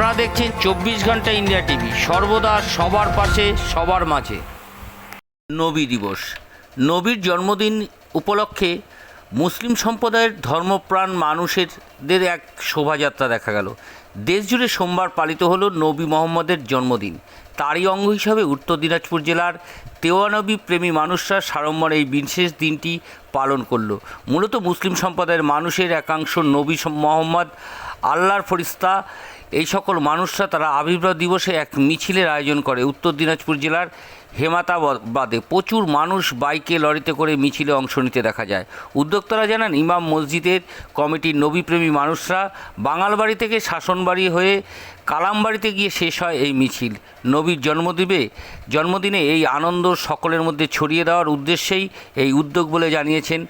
আপনারা দেখছেন চব্বিশ ঘণ্টা ইন্ডিয়া টিভি। সর্বদা সবার পাশে, সবার মাঝে। নবী দিবস। নবীর জন্মদিন উপলক্ষে মুসলিম সম্প্রদায়ের ধর্মপ্রাণ মানুষেরদের এক শোভাযাত্রা দেখা গেল। দেশজুড়ে সোমবার পালিত হলো নবী মোহাম্মদের জন্মদিন। তারই অঙ্গ হিসাবে উত্তর দিনাজপুর জেলার তেওয়ানবী প্রেমী মানুষরা সাড়ম্বর এই বিশেষ দিনটি পালন করল। মূলত মুসলিম সম্প্রদায়ের মানুষের একাংশ নবী মোহাম্মদ আল্লাহর ফরিস্তা এই সকল মানুষরা তারা আবির্ভাব দিবসে এক মিছিলের আয়োজন করে। উত্তর দিনাজপুর জেলার হেমাতাবাদে প্রচুর মানুষ বাইকে লরিতে করে মিছিলে অংশ নিতে দেখা যায়। উদ্যোক্তারা জানান, ইমাম মসজিদের কমিটির নবীপ্রেমী মানুষরা বাঙালবাড়ি থেকে শাসনবাড়ি হয়ে কালামবাড়িতে গিয়ে শেষ হয় এই মিছিল। নবীর জন্মদিবে, জন্মদিনে এই আনন্দ সকলের মধ্যে ছড়িয়ে দেওয়ার উদ্দেশ্যেই এই উদ্যোগ বলে জানিয়েছেন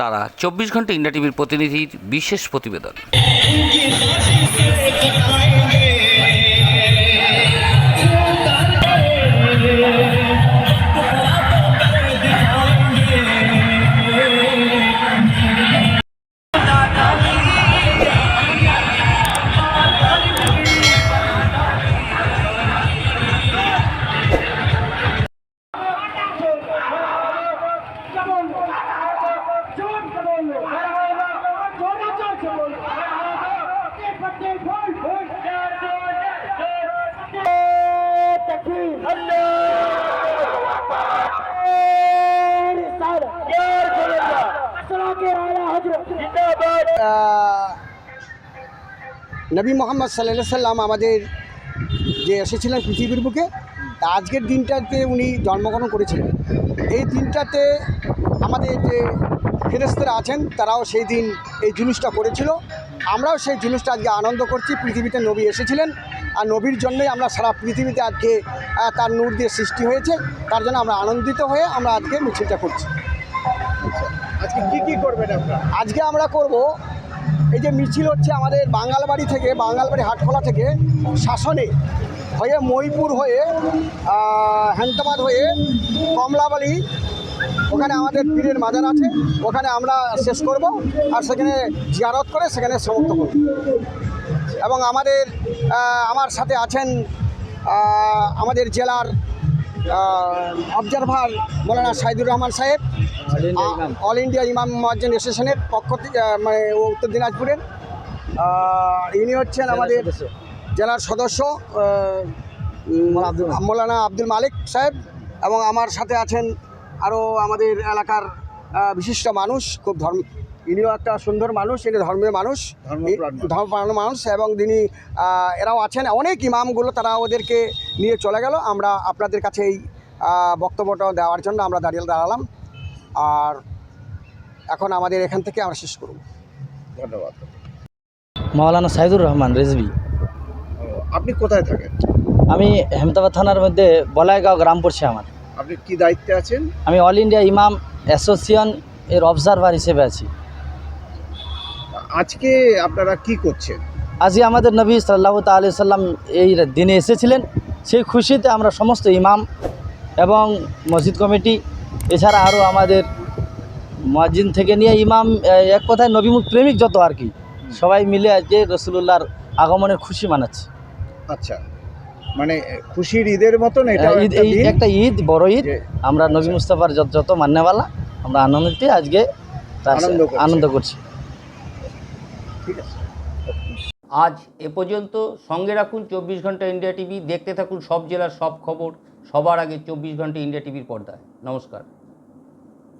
তারা। চব্বিশ ঘণ্টা ইন্ডিয়া টিভির প্রতিনিধির বিশেষ প্রতিবেদন। Indian, নবী মোহাম্মদ সাল্লাহ সাল্লাম আমাদের যে এসেছিলেন পৃথিবীর বুকে আজকের দিনটাতে উনি জন্মগ্রহণ করেছিলেন। এই দিনটাতে আমাদের যে ফেরেস্তারা আছেন, তারাও সেই দিন এই জুলুসটা করেছিল। আমরাও সেই জিনিসটা আজকে আনন্দ করছি পৃথিবীতে নবী এসেছিলেন আর নবীর জন্যই আমরা সারা পৃথিবীতে আজকে তার নূর দিয়ে সৃষ্টি হয়েছে তার জন্য আমরা আনন্দিত হয়ে আমরা আজকে মিছিলটা করছি। আজকে কি কি করবেন আপনারা? আজকে আমরা করব এই যে মিছিল হচ্ছে আমাদের বাঙালবাড়ি থেকে বাঙালবাড়ি হাটখোলা থেকে শাসনে হয়ে মইপুর হয়ে আহ, হ্যান্তাবাদ হয়ে কমলাবাড়ি ওখানে আমাদের পীরের মাজার আছে ওখানে আমরা শেষ করব আর সেখানে জিয়ারত করে সেখানে সমাপ্ত করব। এবং আমাদের আমার সাথে আছেন আমাদের জেলার অবজারভার মৌলানা সাইদুর রহমান সাহেব অল ইন্ডিয়া ইমাম মহাজন অ্যাসোসিয়েশনের পক্ষ থেকে মানে উত্তর দিনাজপুরের ইনি হচ্ছেন আমাদের জেলার সদস্য মৌলানা আব্দুল মালিক সাহেব এবং আমার সাথে আছেন আরও আমাদের এলাকার বিশিষ্ট মানুষ খুব ধর্ম ইনিও একটা সুন্দর মানুষ ইনি ধর্মীয় মানুষ ধর্মপ্রাণ মানুষ। মানুষ এবং তিনি এরাও আছেন। অনেক ইমামগুলো তারা ওদেরকে নিয়ে চলে গেল। আমরা আপনাদের কাছে এই বক্তব্যটা দেওয়ার জন্য আমরা দাঁড়িয়ে দাঁড়ালাম। আর এখন আমাদের এখান থেকে আমরা শেষ করব। ধন্যবাদ। মাওলানা সাইদুর রহমান রেজবি আপনি কোথায় থাকেন? আমি হেমতাবাদ থানার মধ্যে বলাইগাঁও গ্রাম পড়ছে আমার। আপনি কি দায়িত্বে আছেন? আমি অল ইন্ডিয়া ইমাম অ্যাসোসিয়েশন এর অবজারভার হিসেবে আছি। আজকে আপনারা কি করছেন? আজকে আমাদের নবী সাল্লাহ তালি সাল্লাম এই দিনে এসেছিলেন। সেই খুশিতে আমরা সমস্ত ইমাম এবং মসজিদ কমিটি এছাড়া আরও আমাদের মসজিদ থেকে নিয়ে ইমাম এক কথায় নবীমুখ প্রেমিক যত আর কি। সবাই মিলে আজকে রসুল্লাহর আগমনের খুশি মানাচ্ছি। আচ্ছা। মানে খুশির ঈদের মতন এটা ঈদ একটা এই দিন। একটা ঈদ বড় ঈদ। আমরা নবী মুস্তাফার যত যত মান্যবালা আমরা আনন্দিত আজকে আনন্দ করছি। আনন্দ করছি। ঠিক আছে। আজ এ পর্যন্ত সঙ্গে রাখুন চব্বিশ ঘণ্টা ইন্ডিয়া টিভি। দেখতে থাকুন সব জেলার সব খবর। সবার আগে চব্বিশ ঘণ্টা ইন্ডিয়া টিভির পর্দায়। নমস্কার।